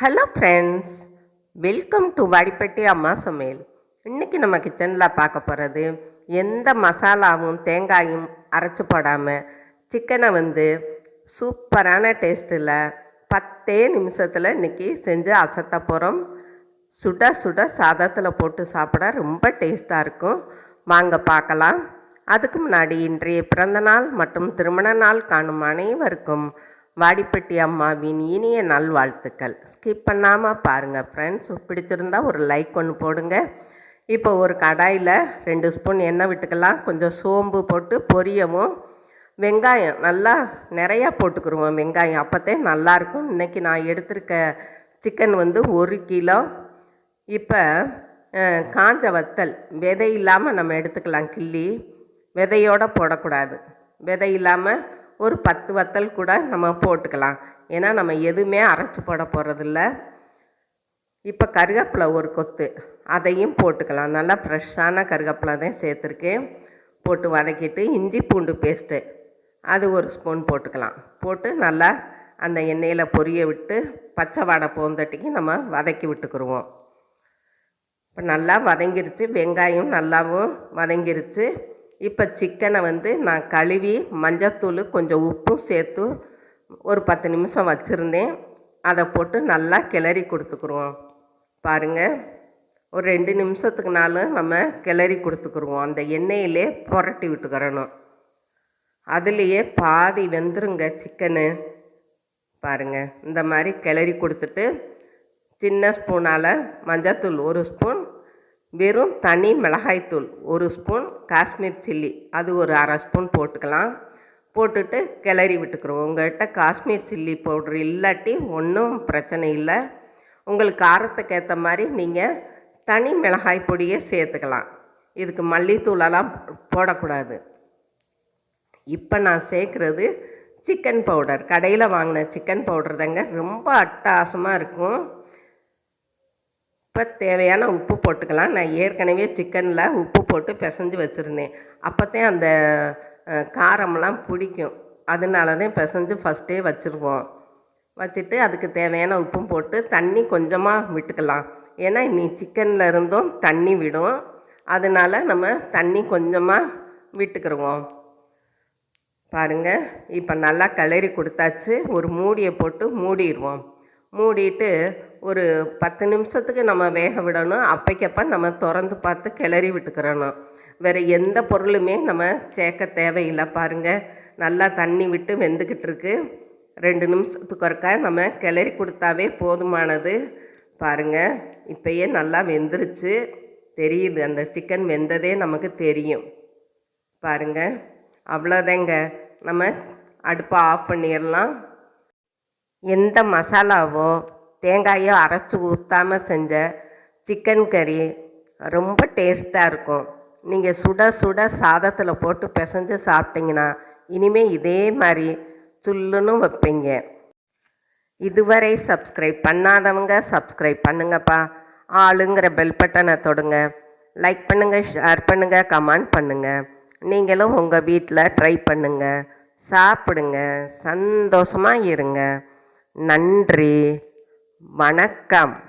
Hello friends welcome to Vadipatti அம்மா சமையல் இன்றைக்கி நம்ம கிச்சனில் பார்க்க போகிறது எந்த மசாலாவும் தேங்காயும் அரைச்சி போடாமல் சிக்கனை வந்து சூப்பரான டேஸ்ட்டில் பத்தே நிமிஷத்தில் இன்றைக்கி செஞ்சு அசத்த போகிறோம் சுட சுட சாதத்தில் போட்டு சாப்பிட ரொம்ப டேஸ்ட்டாக இருக்கும். வாங்க பார்க்கலாம். அதுக்கு முன்னாடி இன்றைய பிறந்தநாள் மற்றும் திருமண நாள் காணும் அனைவருக்கும் வாடிப்பட்டி அம்மாவின் இனிய நல்வாழ்த்துக்கள். ஸ்கிப் பண்ணாமல் பாருங்கள் ஃப்ரெண்ட்ஸ் பிடிச்சிருந்தா ஒரு லைக் ஒன்று போடுங்க. இப்போ ஒரு கடாயில் ரெண்டு ஸ்பூன் எண்ணெய் விட்டுக்கலாம். கொஞ்சம் சோம்பு போட்டு பொரியவும். வெங்காயம் நல்லா நிறையா போட்டுக்கிருவோம் வெங்காயம். அப்போத்தே நல்லாயிருக்கும் இன்றைக்கி நான் எடுத்திருக்க சிக்கன் வந்து ஒரு கிலோ. இப்போ காஞ்ச வத்தல். விதை இல்லாமல் நம்ம எடுத்துக்கலாம் கிள்ளி. விதையோடு போடக்கூடாது. விதை இல்லாமல் ஒரு பத்து வத்தல் கூட நம்ம போட்டுக்கலாம். ஏன்னா நம்ம எதுவுமே அரைச்சி போட போகிறதில்ல இப்போ கருவேப்பிலை ஒரு கொத்து. அதையும் போட்டுக்கலாம். நல்லா ஃப்ரெஷ்ஷான கருவேப்பிலை தான் சேர்த்துருக்கேன். போட்டு வதக்கிட்டு இஞ்சி பூண்டு பேஸ்ட்டு அது ஒரு ஸ்பூன் போட்டுக்கலாம். போட்டு நல்லா அந்த எண்ணெயில் பொரிய விட்டு பச்சை வாடை போந்தட்டிக்கு நம்ம வதக்கி விட்டுக்குருவோம். இப்போ நல்லா வதங்கிருச்சு. வெங்காயம் நல்லாவும் வதங்கிருச்சு. இப்போ சிக்கனை வந்து நான் கழுவி மஞ்சத்தூள் கொஞ்சம் உப்பும் சேர்த்து ஒரு பத்து நிமிஷம் வச்சுருந்தேன். அதை போட்டு நல்லா கிளறி கொடுத்துக்குருவோம். பாருங்கள் ஒரு ரெண்டு நிமிஷத்துக்குனாலும் நம்ம கிளறி கொடுத்துக்குருவோம். அந்த எண்ணெயிலே புரட்டி விட்டுக்கிறணும். அதுலேயே பாதி வெந்துருங்க சிக்கனு பாருங்கள் இந்த மாதிரி கிளறி கொடுத்துட்டு சின்ன ஸ்பூனால் மஞ்சத்தூள் ஒரு ஸ்பூன் வெறும் தனி மிளகாய்த்தூள் ஒரு ஸ்பூன் காஷ்மீர் சில்லி அது ஒரு அரை ஸ்பூன் போட்டுக்கலாம். போட்டுட்டு கிளறி விட்டுக்கிறோம். உங்கள்கிட்ட காஷ்மீர் சில்லி பவுட்ரு இல்லாட்டி ஒன்றும் பிரச்சனை இல்லை. உங்களுக்கு காரத்துக்கு ஏற்ற மாதிரி நீங்கள் தனி மிளகாய் பொடியை சேர்த்துக்கலாம். இதுக்கு மல்லித்தூளெல்லாம் போடக்கூடாது. இப்போ நான் சேர்க்குறது சிக்கன் பவுடர். கடையில் வாங்கின சிக்கன் பவுடர் தாங்க. ரொம்ப அட்டகாசமாக இருக்கும். இப்போ தேவையான உப்பு போட்டுக்கலாம். நான் ஏற்கனவே சிக்கனில் உப்பு போட்டு பிசைஞ்சு வச்சுருந்தேன். அப்போத்தான் அந்த காரம்லாம் காரமெல்லாம் பிடிக்கும். அதனால தான் பிசைஞ்சு ஃபஸ்ட்டே வச்சுருவோம். வச்சுட்டு அதுக்கு தேவையான உப்பும் போட்டு தண்ணி கொஞ்சமாக விட்டுக்கலாம். ஏன்னா நீ சிக்கனில் இருந்தும் தண்ணி விடும். அதனால நம்ம தண்ணி கொஞ்சமாக விட்டுக்கிருவோம். பாருங்க இப்போ நல்லா கிளறி கொடுத்தாச்சு. ஒரு மூடியை போட்டு மூடிடுவோம் மூடிட்டு ஒரு பத்து நிமிஷத்துக்கு நம்ம வேக விடணும். அப்பைக்கப்போ நம்ம திறந்து பார்த்து கிளறி விட்டுக்கிறணும். வேறு எந்த பொருளுமே நம்ம சேர்க்க தேவையில்லை. பாருங்க நல்லா தண்ணி விட்டு வெந்துக்கிட்டு இருக்கு. ரெண்டு நிமிஷத்துக்கு ஒருக்கா நம்ம கிளறி கொடுத்தாவே போதுமானது. பாருங்க இப்பயே நல்லா வெந்துருச்சு. தெரியுது அந்த சிக்கன் வெந்ததே நமக்கு தெரியும். பாருங்க அவ்வளோதாங்க. நம்ம அடுப்பை ஆஃப் பண்ணிடலாம். எந்த மசாலாவோ தேங்காயோ அரைச்சி ஊற்றாமல் செஞ்ச சிக்கன் கறி ரொம்ப டேஸ்ட்டாக இருக்கும். நீங்கள் சுட சுட சாதத்தில் போட்டு பிசைஞ்சு சாப்பிட்டீங்கன்னா இனிமேல் இதே மாதிரி சுல்லுன்னு வைப்பீங்க. இதுவரை சப்ஸ்கிரைப் பண்ணாதவங்க சப்ஸ்கிரைப் பண்ணுங்கப்பா. ஆளுங்கிற பெல் பட்டனை தொடுங்க. லைக் பண்ணுங்கள் ஷேர் பண்ணுங்கள் கமெண்ட் பண்ணுங்கள் நீங்களும் உங்கள் வீட்டில் ட்ரை பண்ணுங்கள் சாப்பிடுங்க. சந்தோஷமாக இருங்க. நன்றி. வணக்கம்.